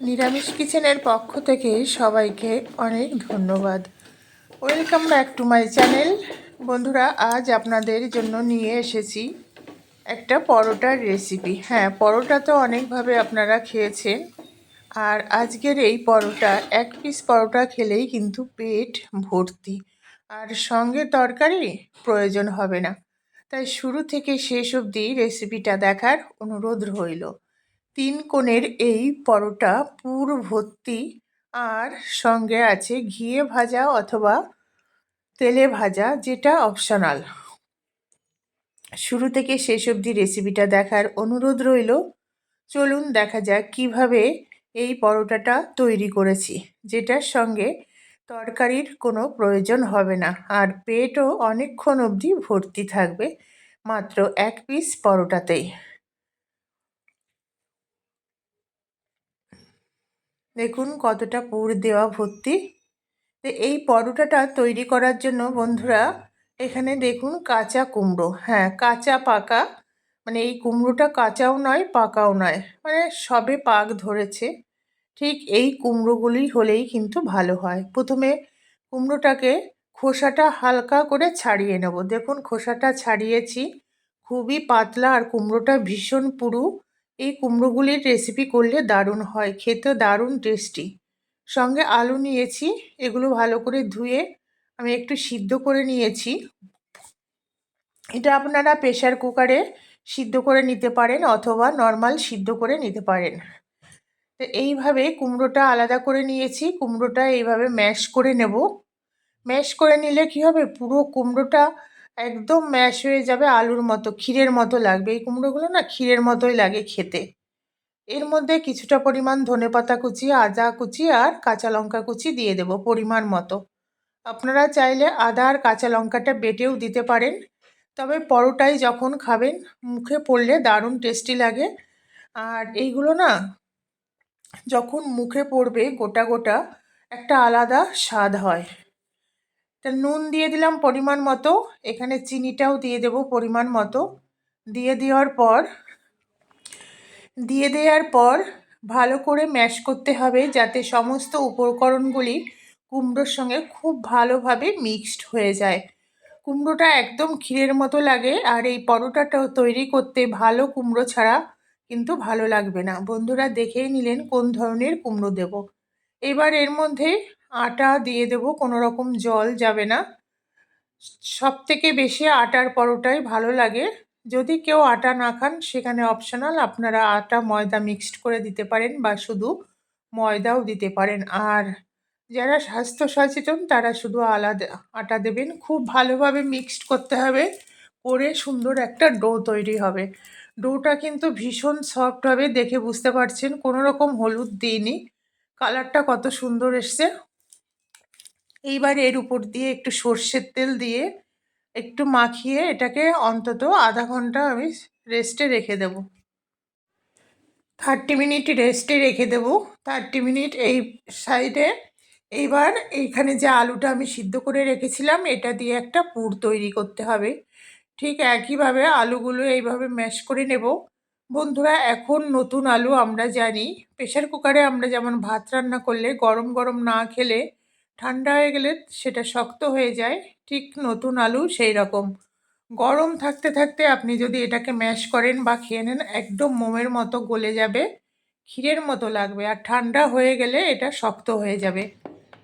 নিরামিষ কিচেনের পক্ষ থেকে সবাইকে অনেক ধন্যবাদ। Welcome back to my channel বন্ধুরা, আজ আপনাদের জন্য নিয়ে এসেছি একটা পরোটার রেসিপি হ্যাঁ পরোটা তো অনেকভাবে আপনারা খেয়েছেন। আর আজকের এই পরোটা, এক পিস পরোটা খেলেই কিন্তু পেট ভর্তি। আর সঙ্গে তরকারি প্রয়োজন হবে না। তাই শুরু থেকে শেষ অবধি রেসিপিটা দেখার অনুরোধ রইল। তিন কোণের এই পরোটা পুর ভর্তি। আর সঙ্গে আছে ঘিয়ে ভাজা অথবা তেলে ভাজা, যেটা অপশনাল শুরু থেকে শেষ অবধি রেসিপিটা দেখার অনুরোধ রইল। চলুন দেখা যাক কীভাবে এই পরোটাটা তৈরি করেছি, যেটার সঙ্গে তরকারির কোনো প্রয়োজন হবে না। আর পেটও অনেকক্ষণ অবধি ভর্তি থাকবে, মাত্র এক পিস পরোটাতেই। দেখুন কতটা পুর দেওয়া ভর্তি। তো এই পরোটাটা তৈরি করার জন্য বন্ধুরা এখানে দেখুন কাঁচা কুমড়ো। হ্যাঁ কাঁচা পাকা। মানে এই কুমড়োটা কাঁচাও নয়, পাকাও নয়। মানে সবে পাক ধরেছে। ঠিক এই কুমড়োগুলি হলেই কিন্তু ভালো হয়। প্রথমে কুমড়োটাকে খোসাটা হালকা করে ছাড়িয়ে নেব। দেখুন খোসাটা ছাড়িয়েছি। খুবই পাতলা আর কুমড়োটা ভীষণ পুরু। এই কুমড়োগুলির রেসিপি করলে দারুণ হয় খেতে দারুণ টেস্টি সঙ্গে আলু নিয়েছি, এগুলো ভালো করে ধুয়ে আমি একটু সিদ্ধ করে নিয়েছি। এটা আপনারা প্রেশার কুকারে সিদ্ধ করে নিতে পারেন অথবা নর্মাল সিদ্ধ করে নিতে পারেন। তো এইভাবে কুমড়োটা আলাদা করে নিয়েছি, কুমড়োটা এইভাবে ম্যাশ করে নেব। ম্যাশ করে নিলে কি হবে? পুরো কুমড়োটা একদম ম্যাশ হয়ে যাবে আলুর মতো, ক্ষীরের মতো লাগবে। এই কুমড়োগুলো না ক্ষীরের মতোই লাগে খেতে। এর মধ্যে কিছুটা পরিমাণ ধনে পাতা কুচি, আদা কুচি আর কাঁচা লঙ্কা কুচি দিয়ে দেব পরিমাণ মতো। আপনারা চাইলে আদা আর কাঁচা লঙ্কাটা বেটেও দিতে পারেন। তবে পরোটাই যখন খাবেন, মুখে পড়লে দারুণ টেস্টি লাগে। আর এইগুলো না যখন মুখে পড়বে গোটা গোটা একটা আলাদা স্বাদ হয়। তা নুন দিয়ে দিলাম পরিমাণ মতো। এখানে চিনিটাও দিয়ে দেব পরিমাণ মতো। দিয়ে দেওয়ার পর, দিয়ে দেওয়ার পর ভালো করে ম্যাশ করতে হবে যাতে সমস্ত উপকরণগুলি কুমড়োর সঙ্গে খুব ভালোভাবে মিক্সড হয়ে যায়। কুমড়োটা একদম ক্ষীরের মতো লাগে আর এই পরোটাটাও তৈরি করতে ভালো কুমড়ো ছাড়া কিন্তু ভালো লাগবে না। বন্ধুরা দেখেই নিলেন কোন ধরনের কুমড়ো দেব। এবার এর মধ্যে আটা দিয়ে দেব, কোনো রকম জল যাবে না। সব থেকে বেশি আটার পরোটাই ভালো লাগে। যদি কেউ আটা না খান, সেখানে অপশনাল আপনারা আটা ময়দা মিক্সড করে দিতে পারেন বা শুধু ময়দাও দিতে পারেন। আর যারা স্বাস্থ্য সচেতন, তারা শুধু আলাদা আটা দেবেন। খুব ভালোভাবে মিক্সড করতে হবে, করে সুন্দর একটা ডো তৈরি হবে। ডোটা কিন্তু ভীষণ সফট হবে, দেখে বুঝতে পারছেন। কোনো রকম হলুদ দিইনি। কালারটা কত সুন্দর এসছে। এইবার এর উপর দিয়ে একটু সর্ষের তেল দিয়ে একটু মাখিয়ে এটাকে অন্তত আধা ঘণ্টা আমি রেস্টে রেখে দেব। থার্টি মিনিট রেস্টে রেখে দেব। থার্টি মিনিট এই সাইডে। এইবার এইখানে যে আলুটা আমি সিদ্ধ করে রেখেছিলাম, এটা দিয়ে একটা পুর তৈরি করতে হবে। ঠিক একইভাবে আলুগুলো এইভাবে ম্যাশ করে নেব। বন্ধুরা, এখন নতুন আলু আমরা জানি। প্রেশার কুকারে আমরা যেমন ভাত রান্না করলে, গরম গরম না খেলে ঠান্ডা হয়ে গেলে সেটা শক্ত হয়ে যায়, ঠিক নতুন আলু সেই রকম। গরম থাকতে থাকতে আপনি যদি এটাকে ম্যাশ করেন বা খেয়ে নেন, একদম মোমের মতো গলে যাবে, ক্ষীরের মতো লাগবে আর ঠান্ডা হয়ে গেলে এটা শক্ত হয়ে যাবে।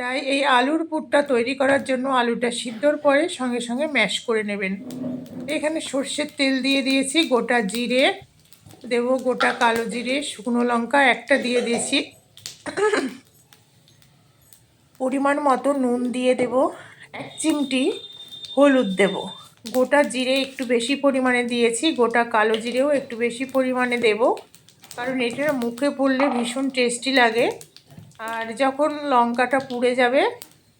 তাই এই আলুর পুরটা তৈরি করার জন্য আলুটা সিদ্ধর পরে সঙ্গে সঙ্গে ম্যাশ করে নেবেন। এখানে সর্ষের তেল দিয়ে দিয়েছি, গোটা জিরে দেব, গোটা কালো জিরে, শুকনো লঙ্কা একটা দিয়ে দিয়েছি। পরিমাণ মতো নুন দিয়ে দেব। এক চিমটি হলুদ দেব। গোটা জিরে একটু বেশি পরিমাণে দিয়েছি। গোটা কালো জিরেও একটু বেশি পরিমাণে দেব। কারণ এটা মুখে পড়লে ভীষণ টেস্টি লাগে। আর যখন লঙ্কাটা পুড়ে যাবে,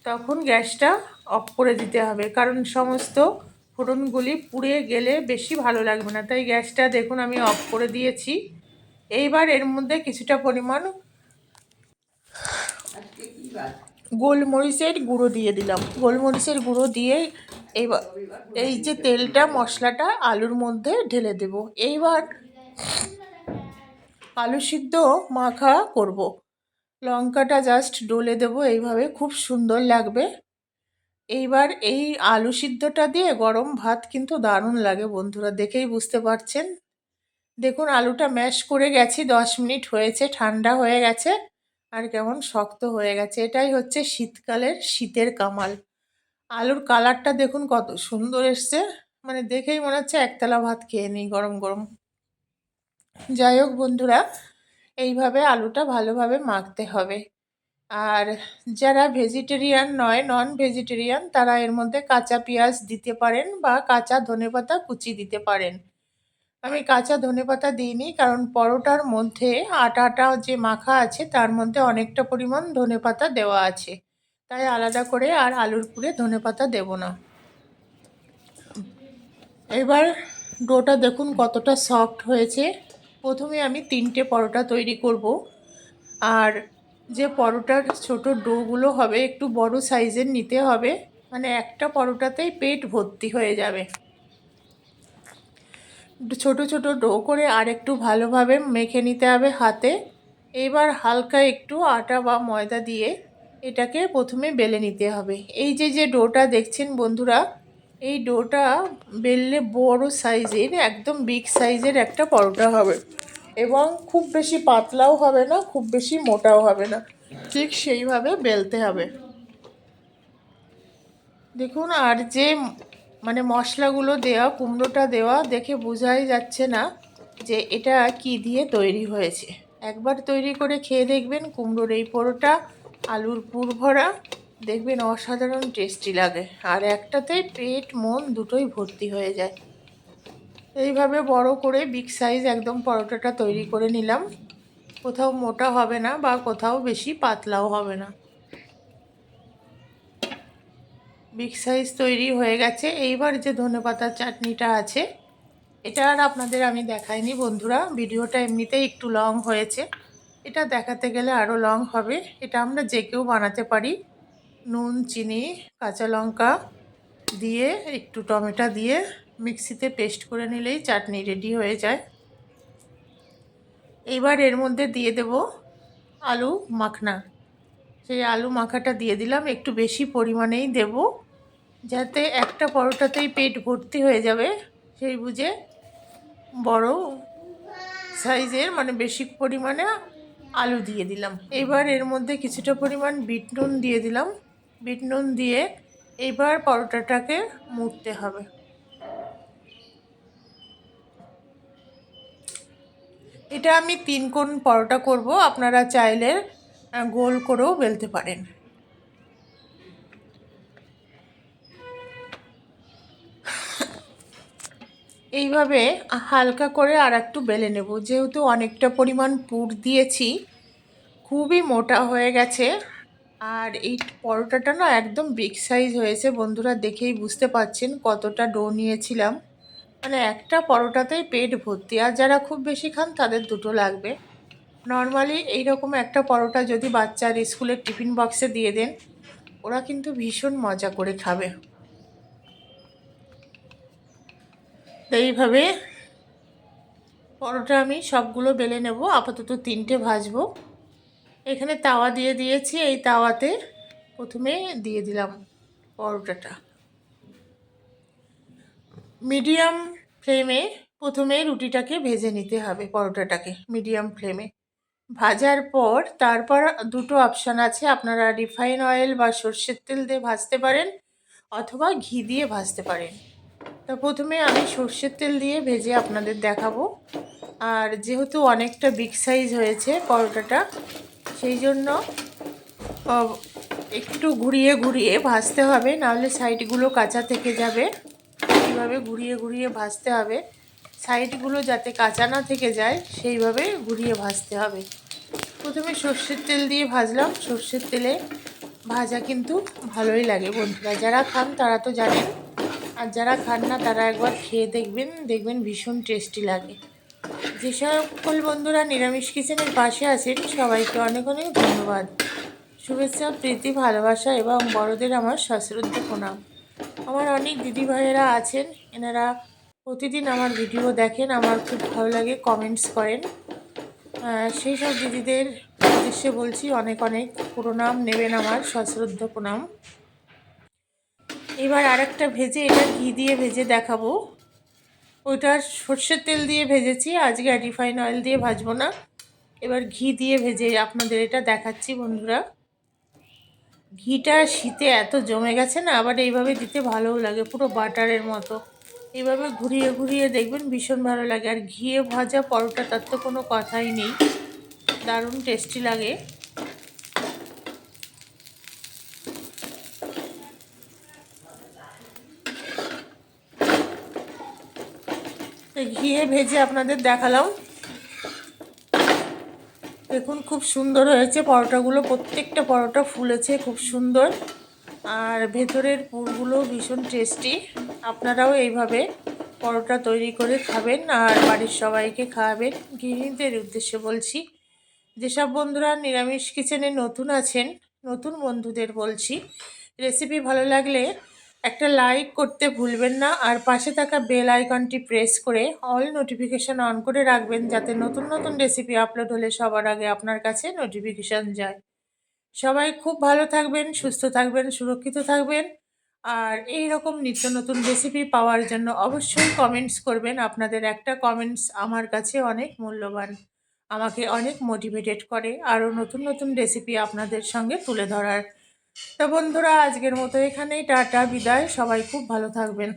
তখন গ্যাসটা অফ করে দিতে হবে। কারণ সমস্ত ফোড়নগুলি পুড়ে গেলে বেশি ভালো লাগবে না। তাই গ্যাসটা দেখুন, আমি অফ করে দিয়েছি। এইবার এর মধ্যে কিছুটা পরিমাণ গোলমরিচের গুঁড়ো দিয়ে দিলাম। গোলমরিচের গুঁড়ো দিয়ে এবার এই যে তেলটা, মশলাটা আলুর মধ্যে ঢেলে দেব। এইবার আলু সিদ্ধ মাখা করব। লঙ্কাটা জাস্ট ডলে দেবো, এইভাবে খুব সুন্দর লাগবে। এইবার এই আলু সিদ্ধটা দিয়ে গরম ভাত কিন্তু দারুণ লাগে বন্ধুরা, দেখেই বুঝতে পারছেন। দেখুন, আলুটা ম্যাশ করে গেছি, দশ মিনিট হয়েছে, ঠান্ডা হয়ে গেছে। আর কেমন শক্ত হয়ে গেছে। এটাই হচ্ছে শীতকালের শীতের কামাল। আলুর কালারটা দেখুন কত সুন্দর এসছে। মানে দেখেই মনে হচ্ছে একতলা ভাত খেয়ে নিই গরম গরম। যাই হোক বন্ধুরা, এইভাবে আলুটা ভালোভাবে মাখতে হবে। আর যারা ভেজিটেরিয়ান নয় নন ভেজিটেরিয়ান তারা এর মধ্যে কাঁচা পেঁয়াজ দিতে পারেন বা কাঁচা ধনেপাতা কুচি দিতে পারেন। আমি কাঁচা ধনেপাতা দিইনি, কারণ পরোটার মধ্যে আটাটা যে মাখা আছে, তার মধ্যে অনেকটা পরিমাণ ধনেপাতা দেওয়া আছে। তাই আলাদা করে আর আলুর পুরে ধনেপাতা দেব না। এবার ডোটা দেখুন কতটা সফট হয়েছে। প্রথমে আমি তিনটে পরোটা তৈরি করব। আর যে পরোটার ছোট ডোগুলো হবে, একটু বড় সাইজের নিতে হবে। মানে একটা পরোটাতেই পেট ভর্তি হয়ে যাবে। ছোট ছোট ডো করে আর একটু ভালোভাবে মেখে নিতে হবে হাতে। এবার হালকা একটু আটা বা ময়দা দিয়ে এটাকে প্রথমে বেলে নিতে হবে। এই যে যে ডোটা দেখছেন বন্ধুরা, এই ডোটা বেললে বড় সাইজের, একদম বিগ সাইজের একটা পরোটা হবে এবং খুব বেশি পাতলাও হবে না, খুব বেশি মোটাও হবে না। ঠিক সেইভাবে বেলতে হবে। দেখুন, আর যে মানে মশলাগুলো দেওয়া, কুমড়োটা দেওয়া দেখে বোঝাই যাচ্ছে না যে এটা কি দিয়ে তৈরি হয়েছে। একবার তৈরি করে খেয়ে দেখবেন কুমড়োর এই পরোটা, আলুর পুর ভরা, দেখবেন অসাধারণ টেস্টি লাগে। আর একটাতে পেট, মন দুটোই ভর্তি হয়ে যায়। এইভাবে বড় করে বিগ সাইজ একদম পরোটাটা তৈরি করে নিলাম। কোথাও মোটা হবে না বা কোথাও বেশি পাতলাও হবে না। বিগ সাইজ তৈরি হয়ে গেছে। এইবার যে ধনেপাতার চাটনিটা আছে, এটা আর আপনাদের আমি দেখাইনি বন্ধুরা। ভিডিওটা এমনিতেই একটু লং হয়েছে। এটা দেখাতে গেলে আরও লং হবে। এটা আমরা যে কেউ বানাতে পারি। নুন, চিনি, কাঁচা লঙ্কা দিয়ে, একটু টমেটো দিয়ে মিক্সিতে পেস্ট করে নিলেই চাটনি রেডি হয়ে যায়। এইবার এর মধ্যে দিয়ে দেব আলু মাখনা। সেই আলু মাখাটা দিয়ে দিলাম, একটু বেশি পরিমাণেই দেব। যাতে একটা পরোটাতেই পেট ভর্তি হয়ে যাবে, সেই বুঝে বড় সাইজের মানে বেশি পরিমাণে আলু দিয়ে দিলাম। এবার এর মধ্যে কিছুটা পরিমাণ বিট নুন দিয়ে দিলাম। বিট নুন দিয়ে এবার পরোটাটাকে মুড়তে হবে। এটা আমি তিন কোণ পরোটা করব, আপনারা চাইলে গোল করেও বেলতে পারেন। এইভাবে হালকা করে আর একটু বেলে নেব। যেহেতু অনেকটা পরিমাণ পুর দিয়েছি, খুবই মোটা হয়ে গেছে। আর এই পরোটাটা না একদম বিগ সাইজ হয়েছে। বন্ধুরা দেখেই বুঝতে পাচ্ছেন কতটা ডো নিয়েছিলাম। মানে একটা পরোটাতেই পেট ভর্তি। আর যারা খুব বেশি খান তাদের দুটো লাগবে। নর্মালি এইরকম একটা পরোটা যদি বাচ্চার স্কুলের টিফিন বক্সে দিয়ে দেন, ওরা কিন্তু ভীষণ মজা করে খাবে। এইভাবে পরোটা আমি সবগুলো বেলে নেব, আপাতত তিনটে ভাজবো। এখানে তাওয়া দিয়ে দিয়েছি, এই তাওয়াতে প্রথমে দিয়ে দিলাম পরোটাটা। মিডিয়াম ফ্লেমে প্রথমে রুটিটাকে ভেজে নিতে হবে পরোটাটাকে, মিডিয়াম ফ্লেমে। ভাজার পর তারপর দুটো অপশান আছে। আপনারা রিফাইন অয়েল বা সর্ষের তেল দিয়ে ভাজতে পারেন অথবা ঘি দিয়ে ভাজতে পারেন। তা প্রথমে আমি সর্ষের তেল দিয়ে ভেজে আপনাদের দেখাবো। আর যেহেতু অনেকটা বিগ সাইজ হয়েছে পরোটাটা, সেই জন্য একটু ঘুরিয়ে ঘুরিয়ে ভাজতে হবে। নাহলে সাইডগুলো কাঁচা থেকে যাবে। এইভাবে ঘুরিয়ে ঘুরিয়ে ভাজতে হবে। সাইডগুলো যাতে কাঁচা না থেকে যায়, সেইভাবে ঘুরিয়ে ভাজতে হবে। প্রথমে সর্ষের তেল দিয়ে ভাজলাম। সর্ষের তেলে ভাজা কিন্তু ভালোই লাগে বন্ধুরা। যারা খান তারা তো জানেন, আর যারা খান না তারা একবার খেয়ে দেখবেন দেখবেন ভীষণ টেস্টি লাগে। যে সকল বন্ধুরা নিরামিষ কিচেনের পাশে আছেন, সবাইকে অনেক অনেক ধন্যবাদ। শুভেচ্ছা, প্রীতি, ভালোবাসা এবং বড়দের আমার সশ্রদ্ধ প্রণাম। আমার অনেক দিদি ভাইয়েরা আছেন, এনারা প্রতিদিন আমার ভিডিও দেখেন, আমার খুব ভালো লাগে কমেন্টস করেন। সেই সব দিদিদের উদ্দেশ্যে বলছি, অনেক অনেক প্রণাম, নেবেন আমার সশ্রদ্ধ প্রণাম। এবার আরেকটা ভেজে, এটা ঘি দিয়ে ভেজে দেখাবো। ওইটা সর্ষের তেল দিয়ে ভেজেছি, আজকে আর রিফাইন অয়েল দিয়ে ভাজবো না। এবার ঘি দিয়ে ভেজে আপনাদের এটা দেখাচ্ছি, বন্ধুরা। ঘিটা শীতে এত জমে গেছে না, আবার এইভাবে দিতে ভালোও লাগে, পুরো বাটারের মতো। এইভাবে ঘুরিয়ে ঘুরিয়ে দেখবেন ভীষণ ভালো লাগে। আর ঘিয়ে ভাজা পরোটা, তার তো কোনো কথাই নেই। দারুণ টেস্টি লাগে। ঘিয়ে ভেজে আপনাদের দেখালাম। দেখুন খুব সুন্দর হয়েছে পরোটাগুলো। প্রত্যেকটা পরোটা ফুলেছে খুব সুন্দর। আর ভেতরের পুরগুলো ভীষণ টেস্টি আপনারাও এইভাবে পরোটা তৈরি করে খাবেন আর বাড়ির সবাইকে খাওয়াবেন। গৃহিণীদের উদ্দেশ্যে বলছি, যেসব বন্ধুরা নিরামিষ কিচেনে নতুন আছেন, নতুন বন্ধুদের বলছি রেসিপি ভালো লাগলে একটা লাইক করতে ভুলবেন না আর পাশে থাকা বেল আইকনটি প্রেস করে অল নোটিফিকেশান অন করে রাখবেন যাতে নতুন নতুন রেসিপি আপলোড হলে সবার আগে আপনার কাছে নোটিফিকেশান যায়। সবাই খুব ভালো থাকবেন, সুস্থ থাকবেন, সুরক্ষিত থাকবেন। আর এই রকম নিত্য নতুন রেসিপি পাওয়ার জন্য অবশ্যই কমেন্টস করবেন। আপনাদের একটা কমেন্টস আমার কাছে অনেক মূল্যবান। আমাকে অনেক মোটিভেটেড করে আরও নতুন নতুন রেসিপি আপনাদের সঙ্গে তুলে ধরার। তো বন্ধুরা, আজকের মতো এখানেই, টাটা, বিদায়। সবাই খুব ভালো থাকবেন।